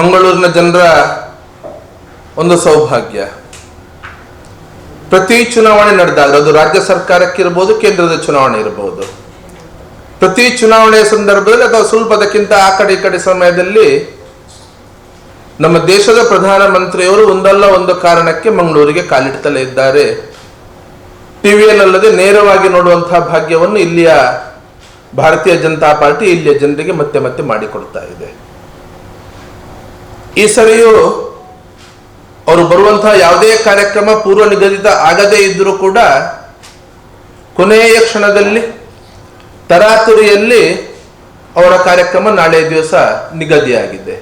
ಮಂಗಳೂರಿನ ಜನರ ಒಂದು ಸೌಭಾಗ್ಯ. ಪ್ರತಿ ಚುನಾವಣೆ ನಡೆದಾಗ ಅದು ರಾಜ್ಯ ಸರ್ಕಾರಕ್ಕಿರ್ಬೋದು, ಕೇಂದ್ರದ ಚುನಾವಣೆ ಇರಬಹುದು ಪ್ರತಿ ಚುನಾವಣೆಯ ಸಂದರ್ಭದಲ್ಲಿ ಅಥವಾ ಸ್ವಲ್ಪ ಅದಕ್ಕಿಂತ ಆ ಕಡೆ ಈ ಕಡೆ ಸಮಯದಲ್ಲಿ ನಮ್ಮ ದೇಶದ ಪ್ರಧಾನ ಮಂತ್ರಿಯವರು ಒಂದಲ್ಲ ಒಂದು ಕಾರಣಕ್ಕೆ ಮಂಗಳೂರಿಗೆ ಕಾಲಿಡ್ತಲೇ ಇದ್ದಾರೆ. ಟಿವಿಯಲ್ಲದೆ ನೇರವಾಗಿ ನೋಡುವಂತಹ ಭಾಗ್ಯವನ್ನು ಇಲ್ಲಿಯ ಭಾರತೀಯ ಜನತಾ ಪಾರ್ಟಿ ಇಲ್ಲಿಯ ಜನರಿಗೆ ಮತ್ತೆ ಮತ್ತೆ ಮಾಡಿಕೊಡ್ತಾ ಇದೆ. ಈ ಸರಿಯೂ ಅವರು ಬರುವಂತಹ ಯಾವುದೇ ಕಾರ್ಯಕ್ರಮ ಪೂರ್ವ ನಿಗದಿತ ಆಗದೇ ಇದ್ದರೂ ಕೂಡ ಕೊನೆಯ ಕ್ಷಣದಲ್ಲಿ, ತರಾತುರಿಯಲ್ಲಿ ಅವರ ಕಾರ್ಯಕ್ರಮ ನಾಳೆ ದಿವಸ ನಿಗದಿಯಾಗಿದೆ.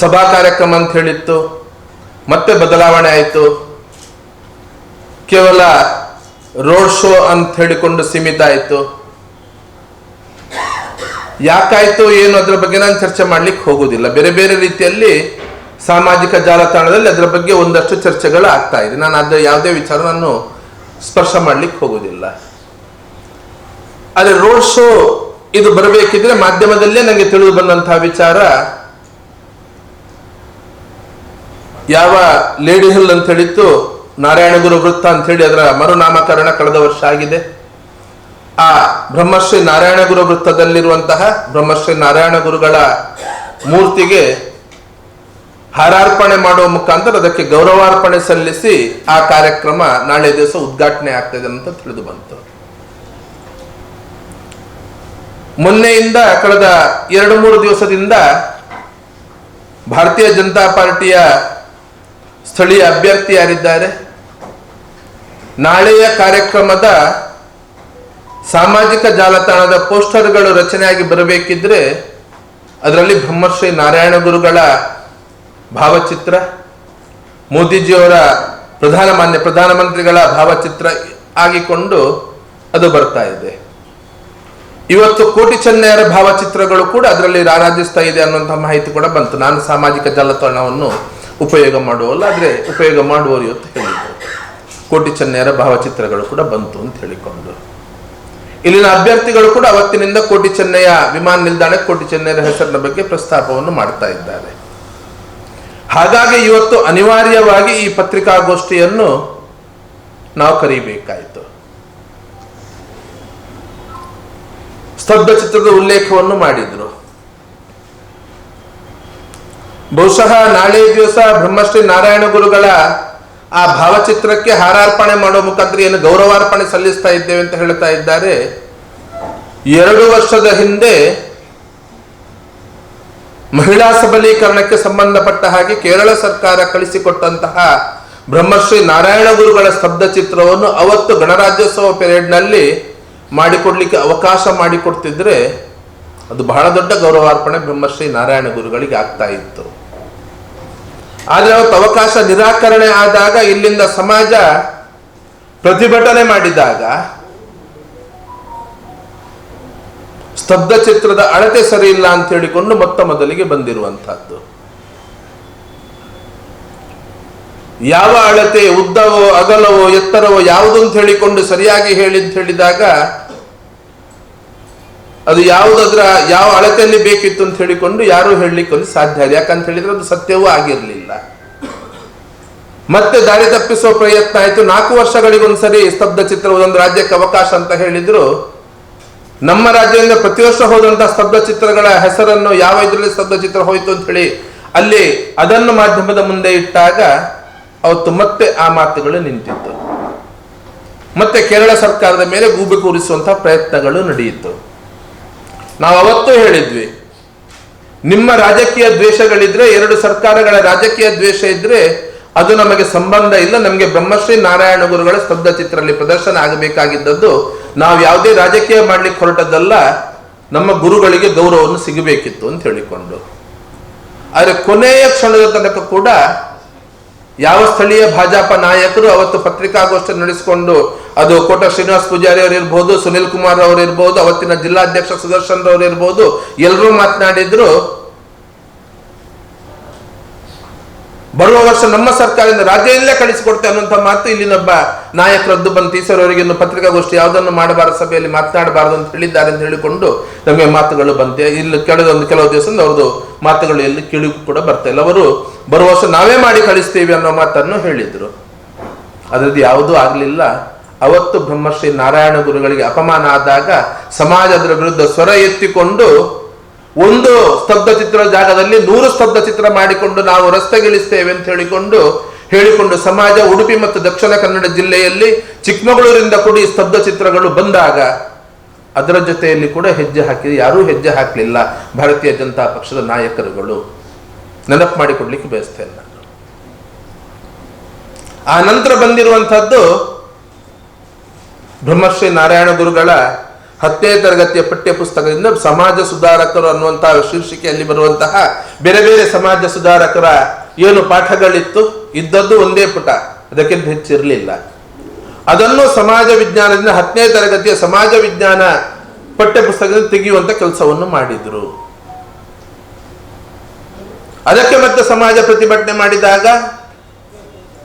ಸಭಾ ಕಾರ್ಯಕ್ರಮ ಅಂತ ಹೇಳಿತ್ತು, ಮತ್ತೆ ಬದಲಾವಣೆ ಆಯಿತು. ಕೇವಲ ರೋಡ್ ಶೋ ಅಂತ ಹೇಳಿಕೊಂಡು ಸೀಮಿತ ಆಯಿತು. ಯಾಕಾಯ್ತು ಏನು ಅದರ ಬಗ್ಗೆ ನಾನು ಚರ್ಚೆ ಮಾಡ್ಲಿಕ್ಕೆ ಹೋಗೋದಿಲ್ಲ. ಬೇರೆ ಬೇರೆ ರೀತಿಯಲ್ಲಿ ಸಾಮಾಜಿಕ ಜಾಲತಾಣದಲ್ಲಿ ಅದರ ಬಗ್ಗೆ ಒಂದಷ್ಟು ಚರ್ಚೆಗಳು ಆಗ್ತಾ ಇದೆ. ನಾನು ಅದರ ಯಾವುದೇ ವಿಚಾರ ನಾನು ಸ್ಪರ್ಶ ಮಾಡ್ಲಿಕ್ಕೆ ಹೋಗೋದಿಲ್ಲ. ಆದರೆ ರೋಡ್ ಶೋ ಇದು ಬರಬೇಕಿದ್ರೆ ಮಾಧ್ಯಮದಲ್ಲೇ ನನಗೆ ತಿಳಿದು ಬಂದಂತಹ ವಿಚಾರ ಯಾವ ಲೇಡಿ ಹಿಲ್ ಅಂತ ಹೇಳಿತ್ತು, ನಾರಾಯಣಗುರು ವೃತ್ತ ಅಂತ ಹೇಳಿ ಅದರ ಮರುನಾಮಕರಣ ಕಳೆದ ವರ್ಷ ಆಗಿದೆ. ಆ ಬ್ರಹ್ಮಶ್ರೀ ನಾರಾಯಣ ಗುರು ವೃತ್ತದಲ್ಲಿರುವಂತಹ ಬ್ರಹ್ಮಶ್ರೀ ನಾರಾಯಣ ಗುರುಗಳ ಮೂರ್ತಿಗೆ ಹಾರಾರ್ಪಣೆ ಮಾಡುವ ಮುಖಾಂತರ ಅದಕ್ಕೆ ಗೌರವಾರ್ಪಣೆ ಸಲ್ಲಿಸಿ ಆ ಕಾರ್ಯಕ್ರಮ ನಾಳೆ ದಿವಸ ಉದ್ಘಾಟನೆ ಆಗ್ತದೆ ಅಂತ ತಿಳಿದು ಬಂತು. ಮೊನ್ನೆಯಿಂದ ಕಳೆದ ಎರಡು ಮೂರು ದಿವಸದಿಂದ ಭಾರತೀಯ ಜನತಾ ಪಾರ್ಟಿಯ ಸ್ಥಳೀಯ ಅಭ್ಯರ್ಥಿ ಯಾರಿದ್ದಾರೆ? ನಾಳೆಯ ಕಾರ್ಯಕ್ರಮದ ಸಾಮಾಜಿಕ ಜಾಲತಾಣದ ಪೋಸ್ಟರ್ಗಳು ರಚನೆಯಾಗಿ ಬರಬೇಕಿದ್ರೆ ಅದರಲ್ಲಿ ಬ್ರಹ್ಮಶ್ರೀ ನಾರಾಯಣ ಗುರುಗಳ ಭಾವಚಿತ್ರ, ಮೋದಿಜಿಯವರ ಪ್ರಧಾನ ಮಾನ್ಯ ಪ್ರಧಾನಮಂತ್ರಿಗಳ ಭಾವಚಿತ್ರ ಆಗಿಕೊಂಡು ಅದು ಬರ್ತಾ ಇದೆ. ಇವತ್ತು ಕೋಟಿ ಚೆನ್ನೈಯರ ಭಾವಚಿತ್ರಗಳು ಕೂಡ ಅದರಲ್ಲಿ ರಾರಾಜಿಸ್ತಾ ಇದೆ ಅನ್ನುವಂಥ ಮಾಹಿತಿ ಕೂಡ ಬಂತು. ನಾನು ಸಾಮಾಜಿಕ ಜಾಲತಾಣವನ್ನು ಉಪಯೋಗ ಮಾಡುವಲ್ಲ ಆದರೆ ಉಪಯೋಗ ಮಾಡುವವರು ಇವತ್ತು ಹೇಳಿದರು. ಕೋಟಿ ಚೆನ್ನೈಯರ ಭಾವಚಿತ್ರಗಳು ಕೂಡ ಬಂತು ಅಂತ ಹೇಳಿಕೊಂಡು. ಇಲ್ಲಿನ ಅಭ್ಯರ್ಥಿಗಳು ಕೂಡ ಅವತ್ತಿನಿಂದ ಕೋಟಿ ಚೆನ್ನೈಯ ವಿಮಾನ ನಿಲ್ದಾಣ ಕೋಟಿ ಚೆನ್ನಯ್ಯರ ಹೆಸರಿನ ಬಗ್ಗೆ ಪ್ರಸ್ತಾಪವನ್ನು ಮಾಡ್ತಾ ಇದ್ದಾರೆ. ಹಾಗಾಗಿ ಇವತ್ತು ಅನಿವಾರ್ಯವಾಗಿ ಈ ಪತ್ರಿಕಾಗೋಷ್ಠಿಯನ್ನು ನಾವು ಕರೀಬೇಕಾಯಿತು. ಸ್ತಬ್ಧ ಚಿತ್ರದ ಉಲ್ಲೇಖವನ್ನು ಮಾಡಿದ್ರು. ಬಹುಶಃ ನಾಳೆ ದಿವಸ ಬ್ರಹ್ಮಶ್ರೀ ನಾರಾಯಣ ಗುರುಗಳ ಆ ಭಾವಚಿತ್ರಕ್ಕೆ ಹಾರಾರ್ಪಣೆ ಮಾಡುವ ಮುಖಾಂತರ ಏನು ಗೌರವಾರ್ಪಣೆ ಸಲ್ಲಿಸ್ತಾ ಇದ್ದೇವೆ ಅಂತ ಹೇಳ್ತಾ ಇದ್ದಾರೆ. ಎರಡು ವರ್ಷದ ಹಿಂದೆ ಮಹಿಳಾ ಸಬಲೀಕರಣಕ್ಕೆ ಸಂಬಂಧಪಟ್ಟ ಹಾಗೆ ಕೇರಳ ಸರ್ಕಾರ ಕಳಿಸಿಕೊಟ್ಟಂತಹ ಬ್ರಹ್ಮಶ್ರೀ ನಾರಾಯಣ ಗುರುಗಳ ಸ್ತಬ್ಧ ಚಿತ್ರವನ್ನು ಅವತ್ತು ಗಣರಾಜ್ಯೋತ್ಸವ ಪೆರೇಡ್ನಲ್ಲಿ ಮಾಡಿಕೊಡ್ಲಿಕ್ಕೆ ಅವಕಾಶ ಮಾಡಿಕೊಡ್ತಿದ್ರೆ ಅದು ಬಹಳ ದೊಡ್ಡ ಗೌರವಾರ್ಪಣೆ ಬ್ರಹ್ಮಶ್ರೀ ನಾರಾಯಣ ಗುರುಗಳಿಗೆ ಆಗ್ತಾ ಇತ್ತು. ಆದರೆ ಅವತ್ತು ಅವಕಾಶ ನಿರಾಕರಣೆ ಆದಾಗ ಇಲ್ಲಿಂದ ಸಮಾಜ ಪ್ರತಿಭಟನೆ ಮಾಡಿದಾಗ ಸ್ತಬ್ಧ ಚಿತ್ರದ ಅಳತೆ ಸರಿ ಇಲ್ಲ ಅಂತ ಹೇಳಿಕೊಂಡು ಮೊತ್ತ ಮೊದಲಿಗೆ ಬಂದಿರುವಂತಹದ್ದು. ಯಾವ ಅಳತೆ, ಉದ್ದವೋ, ಅಗಲವೋ, ಎತ್ತರವೋ ಯಾವುದು ಅಂತ ಹೇಳಿಕೊಂಡು ಸರಿಯಾಗಿ ಹೇಳಿದ್ ಹೇಳಿದಾಗ ಅದು ಯಾವುದಾದ್ರ ಯಾವ ಅಳತೆಯಲ್ಲಿ ಬೇಕಿತ್ತು ಅಂತ ಹೇಳಿಕೊಂಡು ಯಾರು ಹೇಳಲಿಕ್ಕೆ ಒಂದು ಸಾಧ್ಯ ಇಲ್ಲ. ಯಾಕಂತ ಹೇಳಿದ್ರೆ ಅದು ಸತ್ಯವೂ ಆಗಿರಲಿಲ್ಲ. ಮತ್ತೆ ದಾರಿ ತಪ್ಪಿಸುವ ಪ್ರಯತ್ನ ಆಯಿತು. ನಾಲ್ಕು ವರ್ಷಗಳಿಗೊಂದ್ಸರಿ ಸ್ತಬ್ಧ ಚಿತ್ರ ಒಂದು ರಾಜ್ಯಕ್ಕೆ ಅವಕಾಶ ಅಂತ ಹೇಳಿದ್ರು. ನಮ್ಮ ರಾಜ್ಯದಿಂದ ಪ್ರತಿ ವರ್ಷ ಹೋದಂತಹ ಸ್ತಬ್ಧ ಚಿತ್ರಗಳ ಹೆಸರನ್ನು ಯಾವ ಇದರಲ್ಲಿ ಸ್ತಬ್ಧ ಚಿತ್ರ ಹೋಯ್ತು ಅಂತ ಹೇಳಿ ಅಲ್ಲಿ ಅದನ್ನು ಮಾಧ್ಯಮದ ಮುಂದೆ ಇಟ್ಟಾಗ ಅವತ್ತು ಮತ್ತೆ ಆ ಮಾತುಗಳು ನಿಂತಿತ್ತು. ಮತ್ತೆ ಕೇರಳ ಸರ್ಕಾರದ ಮೇಲೆ ಗೂಬೆ ಕೂರಿಸುವಂತಹ ಪ್ರಯತ್ನಗಳು ನಡೆಯಿತು. ನಾವು ಅವತ್ತೂ ಹೇಳಿದ್ವಿ. ನಿಮ್ಮ ರಾಜಕೀಯ ದ್ವೇಷಗಳಿದ್ರೆ, ಎರಡು ಸರ್ಕಾರಗಳ ರಾಜಕೀಯ ದ್ವೇಷ ಇದ್ರೆ ಅದು ನಮಗೆ ಸಂಬಂಧ ಇಲ್ಲ. ನಮಗೆ ಬ್ರಹ್ಮಶ್ರೀ ನಾರಾಯಣ ಗುರುಗಳ ಸ್ತಬ್ಧ ಚಿತ್ರದಲ್ಲಿ ಪ್ರದರ್ಶನ ಆಗಬೇಕಾಗಿದ್ದದ್ದು ನಾವು ಯಾವುದೇ ರಾಜಕೀಯ ಮಾಡ್ಲಿಕ್ಕೆ ಹೊರಟದ್ದಲ್ಲ, ನಮ್ಮ ಗುರುಗಳಿಗೆ ಗೌರವವನ್ನು ಸಿಗಬೇಕಿತ್ತು ಅಂತ ಹೇಳಿಕೊಂಡು. ಆದರೆ ಕೊನೆಯ ಕ್ಷಣದ ತನಕ ಕೂಡ ಯಾವ ಸ್ಥಳೀಯ ಭಾಜಪ ನಾಯಕರು ಅವತ್ತು ಪತ್ರಿಕಾಗೋಷ್ಠಿ ನಡೆಸಿಕೊಂಡು ಅದು ಕೋಟ ಶ್ರೀನಿವಾಸ್ ಪೂಜಾರಿ ಅವರು ಇರ್ಬೋದು, ಸುನಿಲ್ ಕುಮಾರ್ ಅವರು ಇರ್ಬೋದು, ಅವತ್ತಿನ ಜಿಲ್ಲಾಧ್ಯಕ್ಷ ಸುದರ್ಶನ್ ಅವರು ಇರ್ಬೋದು ಎಲ್ಲರೂ ಮಾತನಾಡಿದ್ರು, ಬರುವ ವರ್ಷ ನಮ್ಮ ಸರ್ಕಾರದಿಂದ ರಾಜ್ಯ ಇಲ್ಲೇ ಕಳಿಸಿಕೊಡ್ತೆ ಅನ್ನುವಂಥ ಮಾತು ಇಲ್ಲಿನೊಬ್ಬ ನಾಯಕರದ್ದು ಬಂದು ತೀಸರವರಿಗೆ ಇನ್ನು ಪತ್ರಿಕಾಗೋಷ್ಠಿ ಯಾವುದನ್ನು ಮಾಡಬಾರದು ಸಭೆಯಲ್ಲಿ ಮಾತನಾಡಬಾರದು ಅಂತ ಹೇಳಿದ್ದಾರೆ ಅಂತ ಹೇಳಿಕೊಂಡು ನಮಗೆ ಮಾತುಗಳು ಬಂತೆ ಇಲ್ಲಿ ಕೆಳದೊಂದು ಒಂದು ಕೆಲವು ದಿವಸದಿಂದ ಅವ್ರದ್ದು ಮಾತುಗಳು ಎಲ್ಲಿ ಕೇಳಿ ಕೂಡ ಬರ್ತಾ ಇಲ್ಲ. ಅವರು ಬರುವ ವರ್ಷ ನಾವೇ ಮಾಡಿ ಕಳಿಸ್ತೀವಿ ಅನ್ನೋ ಮಾತನ್ನು ಹೇಳಿದರು. ಅದರದ್ದು ಯಾವುದೂ ಆಗಲಿಲ್ಲ. ಅವತ್ತು ಬ್ರಹ್ಮಶ್ರೀ ನಾರಾಯಣ ಗುರುಗಳಿಗೆ ಅಪಮಾನ ಆದಾಗ ಸಮಾಜ ಅದರ ವಿರುದ್ಧ ಸ್ವರ ಎತ್ತಿಕೊಂಡು ಒಂದು ಸ್ತಬ್ಧ ಚಿತ್ರ ಜಾಗದಲ್ಲಿ ನೂರು ಸ್ತಬ್ಧ ಚಿತ್ರ ಮಾಡಿಕೊಂಡು ನಾವು ರಸ್ತೆಗಿಳಿಸ್ತೇವೆ ಅಂತ ಹೇಳಿಕೊಂಡು ಹೇಳಿಕೊಂಡು ಸಮಾಜ, ಉಡುಪಿ ಮತ್ತು ದಕ್ಷಿಣ ಕನ್ನಡ ಜಿಲ್ಲೆಯಲ್ಲಿ ಚಿಕ್ಕಮಗಳೂರಿಂದ ಕೂಡಿ ಸ್ತಬ್ಧ ಚಿತ್ರಗಳು ಬಂದಾಗ ಅದರ ಜೊತೆಯಲ್ಲಿ ಕೂಡ ಹೆಜ್ಜೆ ಹಾಕಿ, ಯಾರೂ ಹೆಜ್ಜೆ ಹಾಕಲಿಲ್ಲ. ಭಾರತೀಯ ಜನತಾ ಪಕ್ಷದ ನಾಯಕರುಗಳು. ನೆನಪು ಮಾಡಿಕೊಡ್ಲಿಕ್ಕೆ ಬಯಸ್ತೇನೆ ಆ ನಂತರ ಬಂದಿರುವಂತಹದ್ದು ಬ್ರಹ್ಮಶ್ರೀ ನಾರಾಯಣ ಗುರುಗಳ ಹತ್ತನೇ ತರಗತಿಯ ಪಠ್ಯ ಪುಸ್ತಕದಿಂದ ಸಮಾಜ ಸುಧಾರಕರು ಅನ್ನುವಂತಹ ಶೀರ್ಷಿಕೆಯಲ್ಲಿ ಬರುವಂತಹ ಬೇರೆ ಬೇರೆ ಸಮಾಜ ಸುಧಾರಕರ ಏನು ಪಾಠಗಳಿತ್ತು, ಇದ್ದದ್ದು ಒಂದೇ ಪುಟ. ಅದಕ್ಕಿಂತ ಹೆಚ್ಚಿರಲಿಲ್ಲ. ಅದನ್ನು ಸಮಾಜ ವಿಜ್ಞಾನದಿಂದ ಹತ್ತನೇ ತರಗತಿಯ ಸಮಾಜ ವಿಜ್ಞಾನ ಪಠ್ಯಪುಸ್ತಕದಿಂದ ತೆಗೆಯುವಂತ ಕೆಲಸವನ್ನು ಮಾಡಿದ್ರು. ಅದಕ್ಕೆ ಮತ್ತೆ ಸಮಾಜ ಪ್ರತಿಭಟನೆ ಮಾಡಿದಾಗ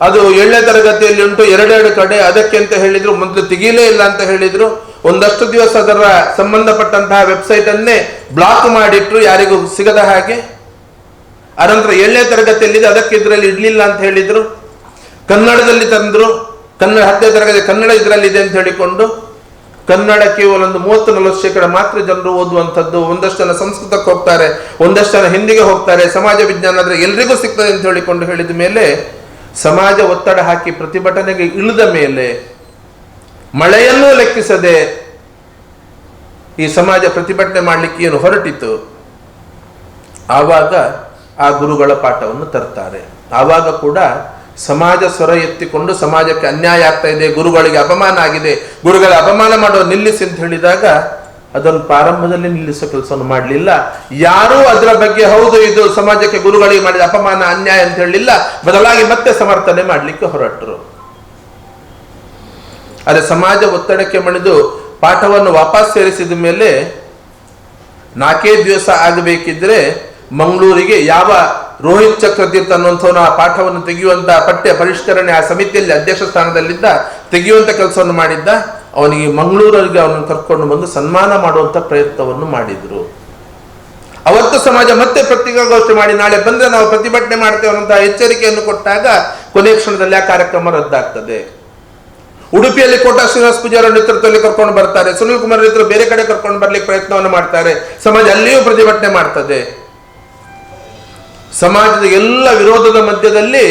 ಅದು ಏಳನೇ ತರಗತಿಯಲ್ಲಿ ಉಂಟು, ಎರಡೆರಡು ಕಡೆ ಅದಕ್ಕೆ ಅಂತ ಹೇಳಿದ್ರು, ಮೊದಲು ತೆಗೀಲೇ ಇಲ್ಲ ಅಂತ ಹೇಳಿದ್ರು. ಒಂದಷ್ಟು ದಿವಸ ಅದರ ಸಂಬಂಧಪಟ್ಟಂತಹ ವೆಬ್ಸೈಟ್ ಅನ್ನೇ ಬ್ಲಾಕ್ ಮಾಡಿಟ್ರು, ಯಾರಿಗೂ ಸಿಗದ ಹಾಗೆ. ಅನಂತರ ಏಳನೇ ತರಗತಿಯಲ್ಲಿದೆ, ಅದಕ್ಕೆ ಇದರಲ್ಲಿ ಇಡ್ಲಿಲ್ಲ ಅಂತ ಹೇಳಿದ್ರು. ಕನ್ನಡದಲ್ಲಿ ತಂದ್ರು. ಕನ್ನಡ ಹತ್ತನೇ ತರಗತಿ ಕನ್ನಡ ಇದರಲ್ಲಿ ಇದೆ ಅಂತ ಹೇಳಿಕೊಂಡು, ಕನ್ನಡ ಕೇವಲ ಒಂದು ಮೂವತ್ತು ನಲವತ್ತು ಶೇಕಡ ಮಾತ್ರ ಜನರು ಓದುವಂಥದ್ದು. ಒಂದಷ್ಟು ಜನ ಸಂಸ್ಕೃತಕ್ಕೆ ಹೋಗ್ತಾರೆ, ಒಂದಷ್ಟು ಜನ ಹಿಂದಿಗೆ ಹೋಗ್ತಾರೆ, ಸಮಾಜ ವಿಜ್ಞಾನ ಆದರೆ ಎಲ್ರಿಗೂ ಸಿಗ್ತದೆ ಅಂತ ಹೇಳಿಕೊಂಡು ಹೇಳಿದ ಮೇಲೆ ಸಮಾಜ ಒತ್ತಡ ಹಾಕಿ ಪ್ರತಿಭಟನೆಗೆ ಇಳಿದ ಮೇಲೆ ಮಳೆಯನ್ನೂ ಲೆಕ್ಕಿಸದೆ ಈ ಸಮಾಜ ಪ್ರತಿಭಟನೆ ಮಾಡಲಿಕ್ಕೆ ಏನು ಹೊರಟಿತು? ಆವಾಗ ಆ ಗುರುಗಳ ಪಾಠವನ್ನು ತರ್ತಾರೆ. ಆವಾಗ ಕೂಡ ಸಮಾಜ ಸ್ವರ ಎತ್ತಿಕೊಂಡು ಸಮಾಜಕ್ಕೆ ಅನ್ಯಾಯ ಆಗ್ತಾ ಇದೆ, ಗುರುಗಳಿಗೆ ಅಪಮಾನ ಆಗಿದೆ, ಗುರುಗಳ ಅಪಮಾನ ಮಾಡೋ ನಿಲ್ಲಿಸಿ ಅಂತ ಹೇಳಿದಾಗ ಅದನ್ನು ಪ್ರಾರಂಭದಲ್ಲಿ ನಿಲ್ಲಿಸೋ ಕೆಲಸವನ್ನು ಮಾಡಲಿಲ್ಲ. ಯಾರೂ ಅದರ ಬಗ್ಗೆ ಹೌದು, ಇದು ಸಮಾಜಕ್ಕೆ ಗುರುಗಳಿಗೆ ಮಾಡಿದ ಅಪಮಾನ, ಅನ್ಯಾಯ ಅಂತ ಹೇಳಲಿಲ್ಲ. ಬದಲಾಗಿ ಮತ್ತೆ ಸಮರ್ಥನೆ ಮಾಡಲಿಕ್ಕೆ ಹೊರಟರು. ಆದರೆ ಸಮಾಜ ಒತ್ತಡಕ್ಕೆ ಮಣಿದು ಪಾಠವನ್ನು ವಾಪಸ್ ಸೇರಿಸಿದ ಮೇಲೆ ನಾಲ್ಕೇ ದಿವಸ ಆಗಬೇಕಿದ್ರೆ ಮಂಗಳೂರಿಗೆ ಯಾವ ರೋಹಿತ್ ಚಕ್ರತೀರ್ಥ ಅನ್ನುವಂಥವನು ಆ ಪಾಠವನ್ನು ತೆಗೆಯುವಂತಹ ಪಠ್ಯ ಪರಿಷ್ಕರಣೆ ಆ ಸಮಿತಿಯಲ್ಲಿ ಅಧ್ಯಕ್ಷ ಸ್ಥಾನದಲ್ಲಿದ್ದ, ತೆಗೆಯುವಂತ ಕೆಲಸವನ್ನು ಮಾಡಿದ್ದ? ಅವನಿಗೆ ಮಂಗಳೂರಿಗೆ ಅವನನ್ನು ಕರ್ಕೊಂಡು ಬಂದು ಸನ್ಮಾನ ಮಾಡುವಂತ ಪ್ರಯತ್ನವನ್ನು ಮಾಡಿದ್ರು. ಅವತ್ತು ಸಮಾಜ ಮತ್ತೆ ಪತ್ರಿಕಾಗೋಷ್ಠಿ ಮಾಡಿ, ನಾಳೆ ಬಂದ್ರೆ ನಾವು ಪ್ರತಿಭಟನೆ ಮಾಡ್ತೇವೆ ಅನ್ನೋಂಥ ಎಚ್ಚರಿಕೆಯನ್ನು ಕೊಟ್ಟಾಗ ಕೊನೆ ಕ್ಷಣದಲ್ಲಿ ಆ ಕಾರ್ಯಕ್ರಮ ರದ್ದಾಗ್ತದೆ. ಉಡುಪಿಯಲ್ಲಿ ಕೋಟಾ ಶ್ರೀನಿವಾಸ ಪೂಜಾರ ನೇತೃತ್ವದಲ್ಲಿ ಕರ್ಕೊಂಡು ಬರ್ತಾರೆ, ಸುನಿಲ್ ಕುಮಾರ್ ನೇತೃತ್ವ ಬೇರೆ ಕಡೆ ಕರ್ಕೊಂಡು ಬರ್ಲಿಕ್ಕೆ ಪ್ರಯತ್ನವನ್ನು ಮಾಡ್ತಾರೆ, ಸಮಾಜ ಅಲ್ಲಿಯೂ ಪ್ರತಿಭಟನೆ ಮಾಡ್ತದೆ. ಸಮಾಜದ ಎಲ್ಲ ವಿರೋಧದ ಮಧ್ಯದಲ್ಲಿ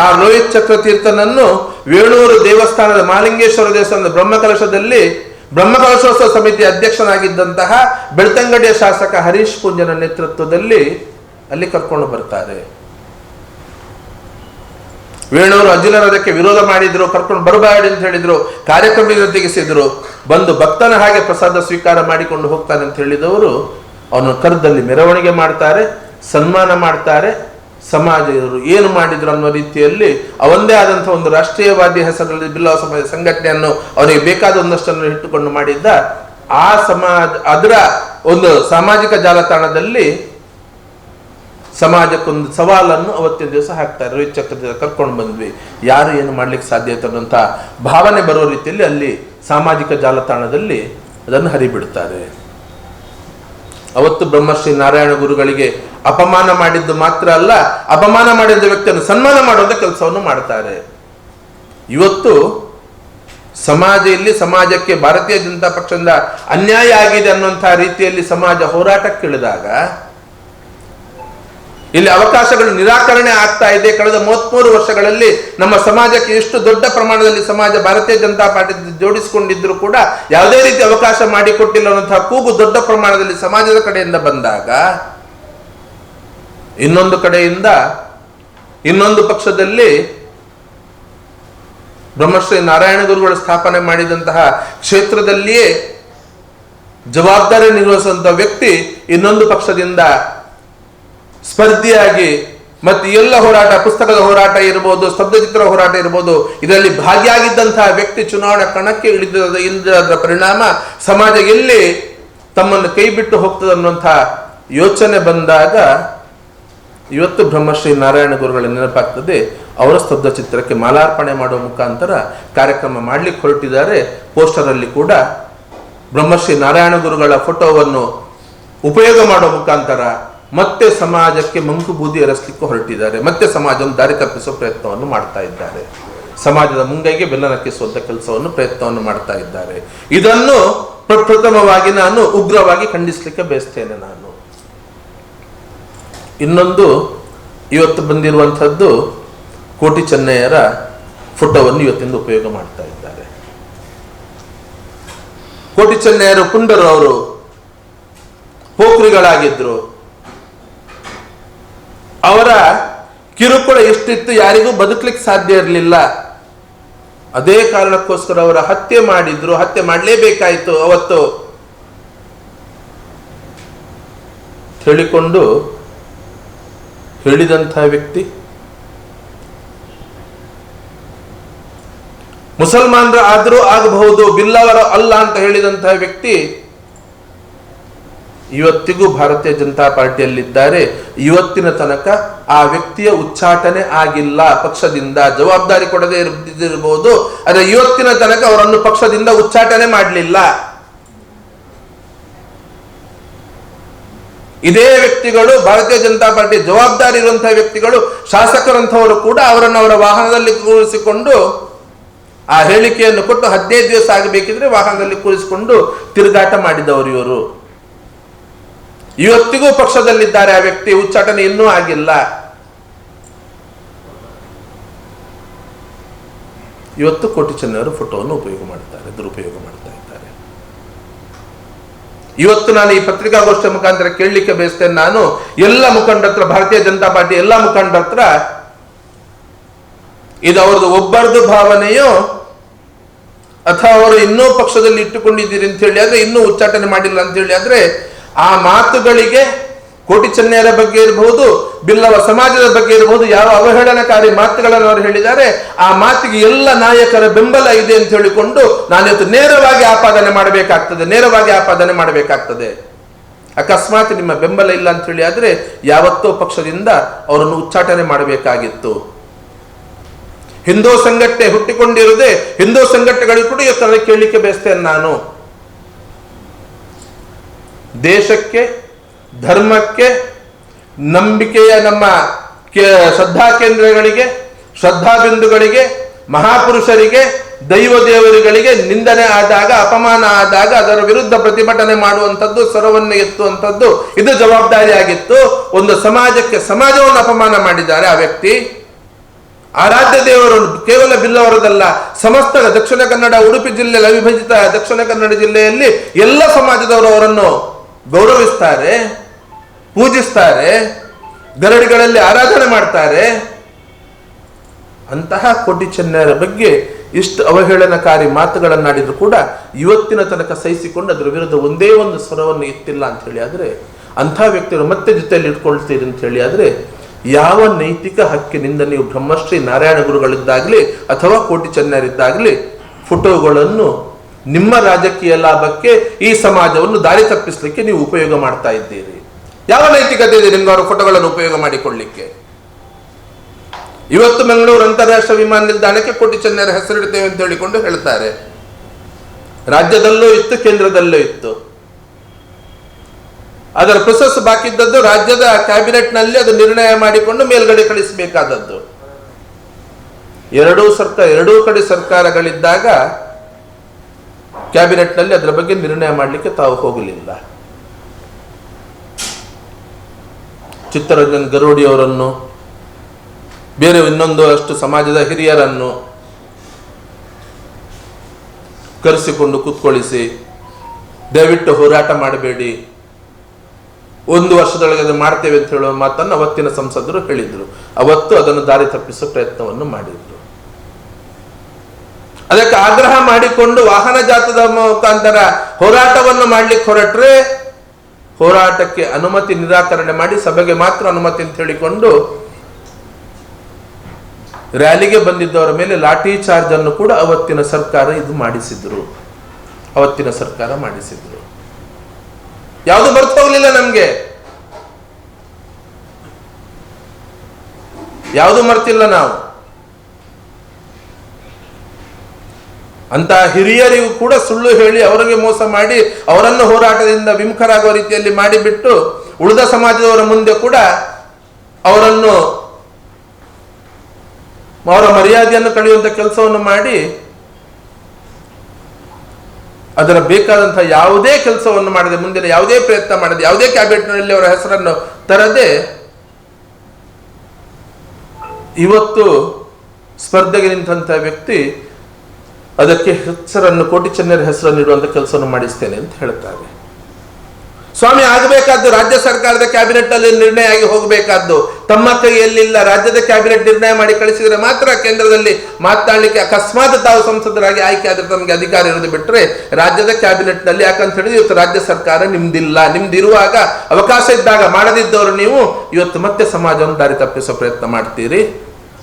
ಆ ರೋಹಿತ್ ಚಕ್ರತೀರ್ಥನನ್ನು ವೇಣೂರು ದೇವಸ್ಥಾನದ ಮಾಲಿಂಗೇಶ್ವರ ದೇವಸ್ಥಾನದ ಬ್ರಹ್ಮಕಲಶದಲ್ಲಿ ಬ್ರಹ್ಮಕಲಶೋತ್ಸವ ಸಮಿತಿ ಅಧ್ಯಕ್ಷನಾಗಿದ್ದಂತಹ ಬೆಳ್ತಂಗಡಿಯ ಶಾಸಕ ಹರೀಶ್ ಪುಂಜನ ನೇತೃತ್ವದಲ್ಲಿ ಅಲ್ಲಿ ಕರ್ಕೊಂಡು ಬರ್ತಾರೆ. ವೇಣೂರು ಅಜಿಲರ ಅದಕ್ಕೆ ವಿರೋಧ ಮಾಡಿದ್ರು, ಕರ್ಕೊಂಡು ಬರಬೇಡಿ ಅಂತ ಹೇಳಿದ್ರು ಕಾರ್ಯಕ್ರಮದಿಂದ ತೆಗೆಸಿದ್ರು. ಬಂದು ಭಕ್ತನ ಹಾಗೆ ಪ್ರಸಾದ ಸ್ವೀಕಾರ ಮಾಡಿಕೊಂಡು ಹೋಗ್ತಾನೆ ಅಂತ ಹೇಳಿದವರು, ಅವನು ಕರ್ದಲ್ಲಿ ಮೆರವಣಿಗೆ ಮಾಡ್ತಾರೆ, ಸನ್ಮಾನ ಮಾಡ್ತಾರೆ ಸಮಾಜರು ಏನು ಮಾಡಿದ್ರು ಅನ್ನೋ ರೀತಿಯಲ್ಲಿ ಅವಂದೇ ಆದಂಥ ಒಂದು ರಾಷ್ಟ್ರೀಯವಾದಿ ಹೆಸರಲ್ಲಿ ಬಿಲ್ಲವ ಸಮಾಜ ಸಂಘಟನೆಯನ್ನು ಅವನಿಗೆ ಬೇಕಾದ ಒಂದಷ್ಟನ್ನು ಇಟ್ಟುಕೊಂಡು ಮಾಡಿದ್ದ, ಆ ಸಮಾಜ, ಅದರ ಒಂದು ಸಾಮಾಜಿಕ ಜಾಲತಾಣದಲ್ಲಿ ಸಮಾಜಕ್ಕೊಂದು ಸವಾಲನ್ನು ಅವತ್ತಿನ ದಿವಸ ಹಾಕ್ತಾರೆ ರೋಹಿತ್ ಚಕ್ರದಿಂದ ಕರ್ಕೊಂಡು ಬಂದ್ವಿ. ಯಾರು ಏನು ಮಾಡ್ಲಿಕ್ಕೆ ಸಾಧ್ಯ ಅನ್ನೋಂಥ ಭಾವನೆ ಬರೋ ರೀತಿಯಲ್ಲಿ ಅಲ್ಲಿ ಸಾಮಾಜಿಕ ಜಾಲತಾಣದಲ್ಲಿ ಅದನ್ನು ಹರಿಬಿಡ್ತಾರೆ. ಅವತ್ತು ಬ್ರಹ್ಮಶ್ರೀ ನಾರಾಯಣ ಗುರುಗಳಿಗೆ ಅಪಮಾನ ಮಾಡಿದ್ದು ಮಾತ್ರ ಅಲ್ಲ, ಅಪಮಾನ ಮಾಡಿದ ವ್ಯಕ್ತಿಯನ್ನು ಸನ್ಮಾನ ಮಾಡುವಂತ ಕೆಲಸವನ್ನು ಮಾಡ್ತಾರೆ. ಇವತ್ತು ಸಮಾಜ ಇಲ್ಲಿ ಸಮಾಜಕ್ಕೆ ಭಾರತೀಯ ಜನತಾ ಪಕ್ಷದಿಂದ ಅನ್ಯಾಯ ಆಗಿದೆ ಅನ್ನುವಂತಹ ರೀತಿಯಲ್ಲಿ ಸಮಾಜ ಹೋರಾಟಕ್ಕಿಳಿದಾಗ ಇಲ್ಲಿ ಅವಕಾಶಗಳು ನಿರಾಕರಣೆ ಆಗ್ತಾ ಇದೆ. ಕಳೆದ ಮೂವತ್ಮೂರು ವರ್ಷಗಳಲ್ಲಿ ನಮ್ಮ ಸಮಾಜಕ್ಕೆ ಎಷ್ಟು ದೊಡ್ಡ ಪ್ರಮಾಣದಲ್ಲಿ ಸಮಾಜ, ಭಾರತೀಯ ಜನತಾ ಪಾರ್ಟಿ ಜೋಡಿಸಿಕೊಂಡಿದ್ರು ಕೂಡ ಯಾವುದೇ ರೀತಿ ಅವಕಾಶ ಮಾಡಿಕೊಟ್ಟಿಲ್ಲ ಅನ್ನುವಂತಹ ಕೂಗು ದೊಡ್ಡ ಪ್ರಮಾಣದಲ್ಲಿ ಸಮಾಜದ ಕಡೆಯಿಂದ ಬಂದಾಗ, ಇನ್ನೊಂದು ಕಡೆಯಿಂದ ಇನ್ನೊಂದು ಪಕ್ಷದಲ್ಲಿ ಬ್ರಹ್ಮಶ್ರೀ ನಾರಾಯಣ ಗುರುಗಳು ಸ್ಥಾಪನೆ ಮಾಡಿದಂತಹ ಕ್ಷೇತ್ರದಲ್ಲಿಯೇ ಜವಾಬ್ದಾರಿ ನಿರ್ವಹಿಸುವಂತಹ ವ್ಯಕ್ತಿ ಇನ್ನೊಂದು ಪಕ್ಷದಿಂದ ಸ್ಪರ್ಧಿಯಾಗಿ ಮತ್ತೆ ಎಲ್ಲ ಹೋರಾಟ, ಪುಸ್ತಕದ ಹೋರಾಟ ಇರ್ಬೋದು ಸ್ತಬ್ಧಚಿತ್ರ ಹೋರಾಟ ಇರ್ಬೋದು, ಇದರಲ್ಲಿ ಭಾಗಿಯಾಗಿದ್ದಂತಹ ವ್ಯಕ್ತಿ ಚುನಾವಣಾ ಕಣಕ್ಕೆ ಇಳಿದ ಇಳಿದ ಪರಿಣಾಮ ಸಮಾಜ ಎಲ್ಲಿ ತಮ್ಮನ್ನು ಕೈ ಬಿಟ್ಟು ಹೋಗ್ತದೆ ಅನ್ನುವಂಥ ಯೋಚನೆ ಬಂದಾಗ ಇವತ್ತು ಬ್ರಹ್ಮಶ್ರೀ ನಾರಾಯಣ ಗುರುಗಳ ನೆನಪಾಗ್ತದೆ, ಅವರ ಸ್ತಬ್ಧ ಚಿತ್ರಕ್ಕೆ ಮಾಲಾರ್ಪಣೆ ಮಾಡುವ ಮುಖಾಂತರ ಕಾರ್ಯಕ್ರಮ ಮಾಡಲಿಕ್ಕೆ ಹೊರಟಿದ್ದಾರೆ. ಪೋಸ್ಟರಲ್ಲಿ ಕೂಡ ಬ್ರಹ್ಮಶ್ರೀ ನಾರಾಯಣ ಗುರುಗಳ ಫೋಟೋವನ್ನು ಉಪಯೋಗ ಮಾಡುವ ಮುಖಾಂತರ ಮತ್ತೆ ಸಮಾಜಕ್ಕೆ ಮಂಕು ಬೂದಿ ಎರಸ್ಲಿಕ್ಕೂ ಹೊರಟಿದ್ದಾರೆ. ಮತ್ತೆ ಸಮಾಜವನ್ನು ದಾರಿ ತಪ್ಪಿಸುವ ಪ್ರಯತ್ನವನ್ನು ಮಾಡ್ತಾ ಇದ್ದಾರೆ. ಸಮಾಜದ ಮುಂಗೈಗೆ ಬೆಲ್ಲ ನಕ್ಕಿಸುವಂತ ಕೆಲಸವನ್ನು ಪ್ರಯತ್ನವನ್ನು ಮಾಡ್ತಾ ಇದ್ದಾರೆ. ಇದನ್ನು ಪ್ರಪ್ರಥಮವಾಗಿ ನಾನು ಉಗ್ರವಾಗಿ ಖಂಡಿಸಲಿಕ್ಕೆ ಬಯಸ್ತೇನೆ ನಾನು. ಇನ್ನೊಂದು, ಇವತ್ತು ಬಂದಿರುವಂಥದ್ದು ಕೋಟಿ ಚೆನ್ನಯ್ಯರ ಫೋಟೋವನ್ನು ಇವತ್ತಿಂದ ಉಪಯೋಗ ಮಾಡ್ತಾ ಇದ್ದಾರೆ. ಕೋಟಿ ಚೆನ್ನಯ್ಯರು ಪುಂಡರು ಅವರು, ಪೋಖ್ರಿಗಳಾಗಿದ್ರು. ಅವರ ಕಿರುಕುಳ ಎಷ್ಟಿತ್ತು ಯಾರಿಗೂ ಬದುಕಲಿಕ್ಕೆ ಸಾಧ್ಯ ಇರಲಿಲ್ಲ. ಅದೇ ಕಾರಣಕ್ಕೋಸ್ಕರ ಅವರ ಹತ್ಯೆ ಮಾಡಿದ್ರು. ಹತ್ಯೆ ಮಾಡಲೇಬೇಕಾಯಿತು ಅವತ್ತು. ಹೇಳಿಕೊಂಡು ಹೇಳಿದಂತಹ ವ್ಯಕ್ತಿ ಮುಸಲ್ಮಾನರ ಆದರೂ ಆಗಬಹುದು, ಬಿಲ್ಲವರ ಅಲ್ಲ ಅಂತ ಹೇಳಿದಂತಹ ವ್ಯಕ್ತಿ ಇವತ್ತಿಗೂ ಭಾರತೀಯ ಜನತಾ ಪಾರ್ಟಿಯಲ್ಲಿದ್ದಾರೆ. ಇವತ್ತಿನ ತನಕ ಆ ವ್ಯಕ್ತಿಯ ಉಚ್ಚಾಟನೆ ಆಗಿಲ್ಲ. ಪಕ್ಷದಿಂದ ಜವಾಬ್ದಾರಿ ಕೊಡದೇ ಇರಬಹುದು ಆದರೆ ಇವತ್ತಿನ ತನಕ ಅವರನ್ನು ಪಕ್ಷದಿಂದ ಉಚ್ಚಾಟನೆ ಮಾಡಲಿಲ್ಲ. ಇದೇ ವ್ಯಕ್ತಿಗಳು, ಭಾರತೀಯ ಜನತಾ ಪಾರ್ಟಿ ಜವಾಬ್ದಾರಿ ಇರುವಂತಹ ವ್ಯಕ್ತಿಗಳು, ಶಾಸಕರಂಥವರು ಕೂಡ ಅವರನ್ನು ಅವರ ವಾಹನದಲ್ಲಿ ಕೂರಿಸಿಕೊಂಡು ಆ ಹೇಳಿಕೆಯನ್ನು ಕೊಟ್ಟು ಹದಿನೈದು ದಿವಸ ಆಗಬೇಕಿದ್ರೆ ವಾಹನದಲ್ಲಿ ಕೂರಿಸಿಕೊಂಡು ತಿರುಗಾಟ ಮಾಡಿದವರು ಇವರು. ಇವತ್ತಿಗೂ ಪಕ್ಷದಲ್ಲಿದ್ದಾರೆ ಆ ವ್ಯಕ್ತಿ, ಉಚ್ಚಾಟನೆ ಇನ್ನೂ ಆಗಿಲ್ಲ. ಇವತ್ತು ಕೋಟಿ ಚೆನ್ನವರು ಫೋಟೋವನ್ನು ಉಪಯೋಗ ಮಾಡ್ತಾರೆ, ದುರುಪಯೋಗ ಮಾಡ್ತಾ ಇದ್ದಾರೆ. ಇವತ್ತು ನಾನು ಈ ಪತ್ರಿಕಾಗೋಷ್ಠಿ ಮುಖಾಂತರ ಕೇಳಲಿಕ್ಕೆ ಬಯಸ್ತೇನೆ, ನಾನು ಎಲ್ಲ ಮುಖಂಡತ್ರ ಭಾರತೀಯ ಜನತಾ ಪಾರ್ಟಿ ಎಲ್ಲ ಮುಖಂಡತ್ರ ಇದು ಅವ್ರದ್ದು ಒಬ್ಬರದು ಭಾವನೆಯೋ, ಅಥವಾ ಅವರು ಇನ್ನೂ ಪಕ್ಷದಲ್ಲಿ ಇಟ್ಟುಕೊಂಡಿದ್ದೀರಿ ಅಂತ ಹೇಳಿ ಆದ್ರೆ ಇನ್ನೂ ಉಚ್ಚಾಟನೆ ಮಾಡಿಲ್ಲ ಅಂತ ಹೇಳಿ ಆದ್ರೆ ಆ ಮಾತುಗಳಿಗೆ ಕೋಟಿ ಚೆನ್ನೈಯರ ಬಗ್ಗೆ ಇರಬಹುದು ಬಿಲ್ಲವ ಸಮಾಜದ ಬಗ್ಗೆ ಇರಬಹುದು ಯಾವ ಅವಹೇಳನಕಾರಿ ಮಾತುಗಳನ್ನು ಅವರು ಹೇಳಿದ್ದಾರೆ, ಆ ಮಾತಿಗೆ ಎಲ್ಲ ನಾಯಕರ ಬೆಂಬಲ ಇದೆ ಅಂತ ಹೇಳಿಕೊಂಡು ನಾನಿವತ್ತು ನೇರವಾಗಿ ಆಪಾದನೆ ಮಾಡಬೇಕಾಗ್ತದೆ, ನೇರವಾಗಿ ಆಪಾದನೆ ಮಾಡಬೇಕಾಗ್ತದೆ. ಅಕಸ್ಮಾತ್ ನಿಮ್ಮ ಬೆಂಬಲ ಇಲ್ಲ ಅಂತ ಹೇಳಿ ಆದ್ರೆ ಯಾವತ್ತೋ ಪಕ್ಷದಿಂದ ಅವರನ್ನು ಉಚ್ಚಾಟನೆ ಮಾಡಬೇಕಾಗಿತ್ತು. ಹಿಂದೂ ಸಂಘಟನೆ ಹುಟ್ಟಿಕೊಂಡಿರುವುದೇ, ಹಿಂದೂ ಸಂಘಟನೆಗಳು ಕೂಡ ಇವತ್ತು ಕೇಳಲಿಕ್ಕೆ ಬಯಸ್ತೇನೆ ನಾನು. ದೇಶಕ್ಕೆ, ಧರ್ಮಕ್ಕೆ, ನಂಬಿಕೆಯ ನಮ್ಮ ಕೆ- ಶ್ರದ್ಧಾ ಕೇಂದ್ರಗಳಿಗೆ, ಶ್ರದ್ಧಾ ಬಿಂದುಗಳಿಗೆ, ಮಹಾಪುರುಷರಿಗೆ, ದೈವ ದೇವರುಗಳಿಗೆ ನಿಂದನೆ ಆದಾಗ, ಅಪಮಾನ ಆದಾಗ ಅದರ ವಿರುದ್ಧ ಪ್ರತಿಭಟನೆ ಮಾಡುವಂಥದ್ದು, ಸ್ವರವನ್ನು ಎತ್ತುವಂಥದ್ದು, ಇದು ಜವಾಬ್ದಾರಿಯಾಗಿತ್ತು. ಒಂದು ಸಮಾಜಕ್ಕೆ ಸಮಾಜವನ್ನು ಅಪಮಾನ ಮಾಡಿದ್ದಾರೆ ಆ ವ್ಯಕ್ತಿ. ಆರಾಧ್ಯ ದೇವರು ಕೇವಲ ಬಿಲ್ಲವರದಲ್ಲ, ಸಮಸ್ತ ದಕ್ಷಿಣ ಕನ್ನಡ ಉಡುಪಿ ಜಿಲ್ಲೆಯಲ್ಲಿ ಅವಿಭಜಿತ ದಕ್ಷಿಣ ಕನ್ನಡ ಜಿಲ್ಲೆಯಲ್ಲಿ ಎಲ್ಲ ಸಮಾಜದವರು ಅವರನ್ನು ಗೌರವಿಸ್ತಾರೆ, ಪೂಜಿಸ್ತಾರೆ ಗರಡಿಗಳಲ್ಲಿ ಆರಾಧನೆ ಮಾಡ್ತಾರೆ. ಅಂತಹ ಕೋಟಿ ಚೆನ್ನರ ಬಗ್ಗೆ ಇಷ್ಟು ಅವಹೇಳನಕಾರಿ ಮಾತುಗಳನ್ನಾಡಿದ್ರು ಕೂಡ ಇವತ್ತಿನ ತನಕ ಸಹಿಸಿಕೊಂಡು ಅದರ ವಿರುದ್ಧ ಒಂದೇ ಒಂದು ಸ್ವರವನ್ನು ಎತ್ತಿಲ್ಲ ಅಂತ ಹೇಳಿ ಆದ್ರೆ, ಅಂಥ ವ್ಯಕ್ತಿಗಳು ಮತ್ತೆ ಜೊತೆಯಲ್ಲಿ ಇಟ್ಕೊಳ್ತೀರಿ ಅಂತ ಹೇಳಿ ಆದ್ರೆ, ಯಾವ ನೈತಿಕ ಹಕ್ಕಿನಿಂದ ನೀವು ಬ್ರಹ್ಮಶ್ರೀ ನಾರಾಯಣ ಗುರುಗಳಿದ್ದಾಗಲಿ ಅಥವಾ ಕೋಟಿ ಚೆನ್ನರಿದ್ದಾಗಲಿ ಫೋಟೋಗಳನ್ನು ನಿಮ್ಮ ರಾಜಕೀಯ ಲಾಭಕ್ಕೆ ಈ ಸಮಾಜವನ್ನು ದಾರಿ ತಪ್ಪಿಸಲಿಕ್ಕೆ ನೀವು ಉಪಯೋಗ ಮಾಡ್ತಾ ಇದ್ದೀರಿ. ಯಾವ ನೈತಿಕತೆ ಇದೆ ನಿಮ್ಗೆ ಅವರ ಫೋಟೋಗಳನ್ನು ಉಪಯೋಗ ಮಾಡಿಕೊಳ್ಳಿಕ್ಕೆ? ಇವತ್ತು ಮಂಗಳೂರು ಅಂತಾರಾಷ್ಟ್ರೀಯ ವಿಮಾನ ನಿಲ್ದಾಣಕ್ಕೆ ಕೋಟಿ ಚೆನ್ನರ ಹೆಸರಿಡ್ತೇವೆ ಅಂತ ಹೇಳಿಕೊಂಡು ಹೇಳ್ತಾರೆ. ರಾಜ್ಯದಲ್ಲೂ ಇತ್ತು, ಕೇಂದ್ರದಲ್ಲೂ ಇತ್ತು. ಅದರ ಪ್ರೊಸೆಸ್ ಬಾಕಿದ್ದದ್ದು ರಾಜ್ಯದ ಕ್ಯಾಬಿನೆಟ್ನಲ್ಲಿ ಅದು ನಿರ್ಣಯ ಮಾಡಿಕೊಂಡು ಮೇಲ್ಗಡೆ ಕಳಿಸಬೇಕಾದದ್ದು. ಎರಡೂ ಸರ್ಕಾರ ಎರಡೂ ಕಡೆ ಸರ್ಕಾರಗಳಿದ್ದಾಗ ಕ್ಯಾಬಿನೆಟ್ನಲ್ಲಿ ಅದರ ಬಗ್ಗೆ ನಿರ್ಣಯ ಮಾಡಲಿಕ್ಕೆ ತಾವು ಹೋಗಲಿಲ್ಲ. ಚಿತ್ತರಂಜನ್ ಗರೋಡಿ ಅವರನ್ನು, ಬೇರೆ ಇನ್ನೊಂದು ಅಷ್ಟು ಸಮಾಜದ ಹಿರಿಯರನ್ನು ಕರೆಸಿಕೊಂಡು ಕೂತ್ಕೊಳ್ಳಿಸಿ ದಯವಿಟ್ಟು ಹೋರಾಟ ಮಾಡಬೇಡಿ. ಒಂದು ವರ್ಷದೊಳಗೆ ಅದು ಮಾಡ್ತೇವೆ ಅಂತ ಹೇಳುವ ಮಾತನ್ನು ಅವತ್ತಿನ ಸಂಸದರು ಹೇಳಿದರು. ಅವತ್ತು ಅದನ್ನು ದಾರಿ ತಪ್ಪಿಸುವ ಪ್ರಯತ್ನವನ್ನು ಮಾಡಿದ್ರು. ಅದಕ್ಕೆ ಆಗ್ರಹ ಮಾಡಿಕೊಂಡು ವಾಹನ ಜಾತದ ಮುಖಾಂತರ ಹೋರಾಟವನ್ನು ಮಾಡ್ಲಿಕ್ಕೆ ಹೊರಟ್ರೆ ಹೋರಾಟಕ್ಕೆ ಅನುಮತಿ ನಿರಾಕರಣೆ ಮಾಡಿ ಸಭೆಗೆ ಮಾತ್ರ ಅನುಮತಿ ಅಂತ ಹೇಳಿಕೊಂಡು ರ್ಯಾಲಿಗೆ ಬಂದಿದ್ದವರ ಮೇಲೆ ಲಾಠಿ ಚಾರ್ಜ್ ಅನ್ನು ಕೂಡ ಅವತ್ತಿನ ಸರ್ಕಾರ ಇದು ಮಾಡಿಸಿದ್ರು. ಅವತ್ತಿನ ಸರ್ಕಾರ ಮಾಡಿಸಿದ್ರು. ಯಾವುದು ಬರ್ತಾ ಹೋಗ್ಲಿಲ್ಲ ನಮ್ಗೆ. ಯಾವುದು ಮರ್ತಿಲ್ಲ ನಾವು. ಅಂತ ಹಿರಿಯರಿಗೂ ಕೂಡ ಸುಳ್ಳು ಹೇಳಿ ಅವರಿಗೆ ಮೋಸ ಮಾಡಿ ಅವರನ್ನು ಹೋರಾಟದಿಂದ ವಿಮುಖರಾಗುವ ರೀತಿಯಲ್ಲಿ ಮಾಡಿಬಿಟ್ಟು ಉಳಿದ ಸಮಾಜದವರ ಮುಂದೆ ಕೂಡ ಅವರನ್ನು ಅವರ ಮರ್ಯಾದೆಯನ್ನು ಕಳೆಯುವಂತ ಕೆಲಸವನ್ನು ಮಾಡಿ ಅದರ ಬೇಕಾದಂತಹ ಯಾವುದೇ ಕೆಲಸವನ್ನು ಮಾಡದೆ, ಮುಂದಿನ ಯಾವುದೇ ಪ್ರಯತ್ನ ಮಾಡದೆ, ಯಾವುದೇ ಕ್ಯಾಬಿನೆಟ್ನಲ್ಲಿ ಅವರ ಹೆಸರನ್ನು ತರದೆ ಇವತ್ತು ಸ್ಪರ್ಧೆಗೆ ನಿಂತಹ ವ್ಯಕ್ತಿ ಅದಕ್ಕೆ ಹೆಸರನ್ನು ಕೋಟಿ ಚೆನ್ನರ ಹೆಸರನ್ನು ಇಡುವಂತ ಕೆಲಸವನ್ನು ಮಾಡಿಸ್ತೇನೆ ಅಂತ ಹೇಳ್ತಾರೆ ಸ್ವಾಮಿ, ಆಗಬೇಕಾದ್ದು ರಾಜ್ಯ ಸರ್ಕಾರದ ಕ್ಯಾಬಿನೆಟ್ ಅಲ್ಲಿ ನಿರ್ಣಯ ಆಗಿ ಹೋಗಬೇಕಾದ್ದು ತಮ್ಮ ಕೈಯಲ್ಲಿಲ್ಲ, ರಾಜ್ಯದ ಕ್ಯಾಬಿನೆಟ್ ನಿರ್ಣಯ ಮಾಡಿ ಕಳಿಸಿದ್ರೆ ಮಾತ್ರ ಕೇಂದ್ರದಲ್ಲಿ ಮಾತನಾಡಲಿಕ್ಕೆ ಅಕಸ್ಮಾತ್ ತಾವು ಸಂಸದರಾಗಿ ಆಯ್ಕೆ ಆದ್ರೆ ತಮಗೆ ಅಧಿಕಾರ ಇರೋದು ಬಿಟ್ಟರೆ ರಾಜ್ಯದ ಕ್ಯಾಬಿನೆಟ್ನಲ್ಲಿ ಯಾಕಂತ ಹೇಳಿದ್ರೆ ಇವತ್ತು ರಾಜ್ಯ ಸರ್ಕಾರ ನಿಮ್ದಿಲ್ಲ. ನಿಮ್ದಿರುವಾಗ ಅವಕಾಶ ಇದ್ದಾಗ ಮಾಡದಿದ್ದವರು ನೀವು, ಇವತ್ತು ಮತ್ತೆ ಸಮಾಜವನ್ನು ದಾರಿ ತಪ್ಪಿಸೋ ಪ್ರಯತ್ನ ಮಾಡ್ತೀರಿ.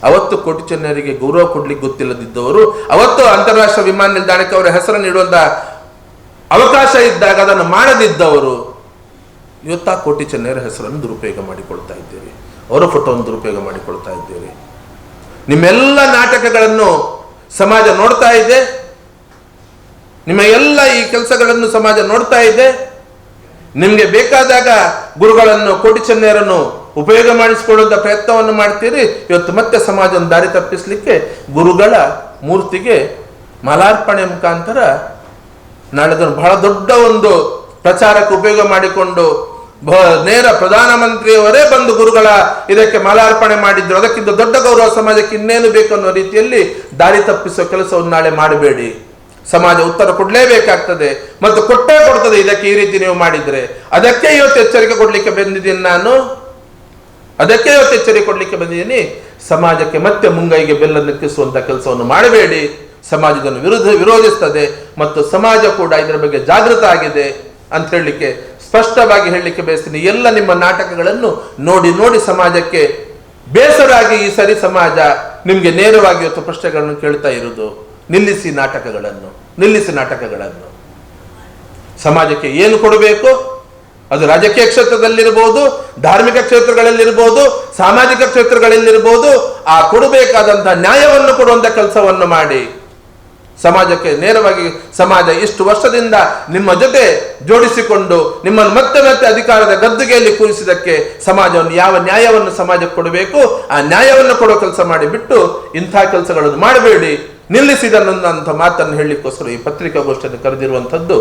ಅವತ್ತು ಕೋಟಿ ಚೆನ್ನರಿಗೆ ಗೌರವ ಕೊಡ್ಲಿಕ್ಕೆ ಗೊತ್ತಿಲ್ಲದಿದ್ದವರು, ಅವತ್ತು ಅಂತಾರಾಷ್ಟ್ರೀಯ ವಿಮಾನ ನಿಲ್ದಾಣಕ್ಕೆ ಅವರ ಹೆಸರು ಇಡುವಂತ ಅವಕಾಶ ಇದ್ದಾಗ ಅದನ್ನು ಮಾಡದಿದ್ದವರು, ಇವತ್ತು ಆ ಕೋಟಿ ಚೆನ್ನೈರ ಹೆಸರನ್ನು ದುರುಪಯೋಗ ಮಾಡಿಕೊಳ್ತಾ ಇದ್ದೀರಿ. ಅವರ ಫೋಟೋವನ್ನು ದುರುಪಯೋಗ ಮಾಡಿಕೊಳ್ತಾ ಇದ್ದೀರಿ. ನಿಮ್ಮೆಲ್ಲ ನಾಟಕಗಳನ್ನು ಸಮಾಜ ನೋಡ್ತಾ ಇದೆ. ನಿಮ್ಮ ಎಲ್ಲ ಈ ಕೆಲಸಗಳನ್ನು ಸಮಾಜ ನೋಡ್ತಾ ಇದೆ. ನಿಮಗೆ ಬೇಕಾದಾಗ ಗುರುಗಳನ್ನು ಕೋಟಿ ಚೆನ್ನೈರನ್ನು ಉಪಯೋಗ ಮಾಡಿಸಿಕೊಳ್ಳುವಂಥ ಪ್ರಯತ್ನವನ್ನು ಮಾಡ್ತೀರಿ. ಇವತ್ತು ಮತ್ತೆ ಸಮಾಜವನ್ನು ದಾರಿ ತಪ್ಪಿಸಲಿಕ್ಕೆ ಗುರುಗಳ ಮೂರ್ತಿಗೆ ಮಲಾರ್ಪಣೆ ಮುಖಾಂತರ ನಾಳೆ ದಿನ ಬಹಳ ದೊಡ್ಡ ಒಂದು ಪ್ರಚಾರಕ್ಕೆ ಉಪಯೋಗ ಮಾಡಿಕೊಂಡು ನೇರ ಪ್ರಧಾನಮಂತ್ರಿಯವರೇ ಬಂದು ಗುರುಗಳ ಇದಕ್ಕೆ ಮಾಲಾರ್ಪಣೆ ಮಾಡಿದ್ರು. ಅದಕ್ಕಿಂತ ದೊಡ್ಡ ಗೌರವ ಸಮಾಜಕ್ಕೆ ಇನ್ನೇನು ಬೇಕು ಅನ್ನೋ ರೀತಿಯಲ್ಲಿ ದಾರಿ ತಪ್ಪಿಸುವ ಕೆಲಸವನ್ನು ನಾಳೆ ಮಾಡಬೇಡಿ. ಸಮಾಜ ಉತ್ತರ ಕೊಡಲೇಬೇಕಾಗ್ತದೆ ಮತ್ತು ಕೊಟ್ಟೇ ಕೊಡ್ತದೆ. ಇದಕ್ಕೆ ಈ ರೀತಿ ನೀವು ಮಾಡಿದ್ರೆ. ಅದಕ್ಕೆ ಇವತ್ತು ಎಚ್ಚರಿಕೆ ಕೊಡ್ಲಿಕ್ಕೆ ಬಂದಿದ್ದೀನಿ ನಾನು. ಅದಕ್ಕೆ ಇವತ್ತು ಎಚ್ಚರಿಕೆ ಕೊಡಲಿಕ್ಕೆ ಬಂದಿದ್ದೀನಿ. ಸಮಾಜಕ್ಕೆ ಮತ್ತೆ ಮುಂಗೈಗೆ ಬೆಲ್ಲ ನೆಕ್ಕಿಸುವಂತ ಕೆಲಸವನ್ನು ಮಾಡಬೇಡಿ. ಸಮಾಜದನ್ನು ವಿರುದ್ಧ ವಿರೋಧಿಸ್ತದೆ ಮತ್ತು ಸಮಾಜ ಕೂಡ ಇದರ ಬಗ್ಗೆ ಜಾಗೃತ ಆಗಿದೆ ಅಂತ ಹೇಳಲಿಕ್ಕೆ, ಸ್ಪಷ್ಟವಾಗಿ ಹೇಳಲಿಕ್ಕೆ ಬಯಸ್ತೀನಿ. ಎಲ್ಲ ನಿಮ್ಮ ನಾಟಕಗಳನ್ನು ನೋಡಿ ನೋಡಿ ಸಮಾಜಕ್ಕೆ ಬೇಸರಾಗಿ ಈ ಸರಿ ಸಮಾಜ ನಿಮಗೆ ನೇರವಾಗಿ ಇವತ್ತು ಪ್ರಶ್ನೆಗಳನ್ನು ಕೇಳ್ತಾ ಇರುವುದು. ನಿಲ್ಲಿಸಿ ನಾಟಕಗಳನ್ನು ನಿಲ್ಲಿಸಿ ನಾಟಕಗಳನ್ನು. ಸಮಾಜಕ್ಕೆ ಏನು ಕೊಡಬೇಕು? ಅದು ರಾಜಕೀಯ ಕ್ಷೇತ್ರದಲ್ಲಿರ್ಬೋದು, ಧಾರ್ಮಿಕ ಕ್ಷೇತ್ರಗಳಲ್ಲಿರ್ಬೋದು, ಸಾಮಾಜಿಕ ಕ್ಷೇತ್ರಗಳಲ್ಲಿರ್ಬೋದು, ಆ ಕೊಡಬೇಕಾದಂತಹ ನ್ಯಾಯವನ್ನು ಕೊಡುವಂತ ಕೆಲಸವನ್ನು ಮಾಡಿ. ಸಮಾಜಕ್ಕೆ ನೇರವಾಗಿ ಸಮಾಜ ಇಷ್ಟು ವರ್ಷದಿಂದ ನಿಮ್ಮ ಜೊತೆ ಜೋಡಿಸಿಕೊಂಡು, ನಿಮ್ಮನ್ನು ಮತ್ತೆ ಮತ್ತೆ ಅಧಿಕಾರದ ಗದ್ದುಗೆಯಲ್ಲಿ ಕೂರಿಸಿದಕ್ಕೆ ಸಮಾಜವನ್ನು, ಯಾವ ನ್ಯಾಯವನ್ನು ಸಮಾಜಕ್ಕೆ ಕೊಡಬೇಕು, ಆ ನ್ಯಾಯವನ್ನು ಕೊಡೋ ಕೆಲಸ ಮಾಡಿಬಿಟ್ಟು ಇಂಥ ಕೆಲಸಗಳನ್ನು ಮಾಡಬೇಡಿ. ನಿಲ್ಲಿಸಿದ ನನ್ನಂಥ ಮಾತನ್ನು ಹೇಳಲಿಕ್ಕೋಸ್ಕರ ಈ ಪತ್ರಿಕಾಗೋಷ್ಠಿಯನ್ನು ಕರೆದಿರುವಂಥದ್ದು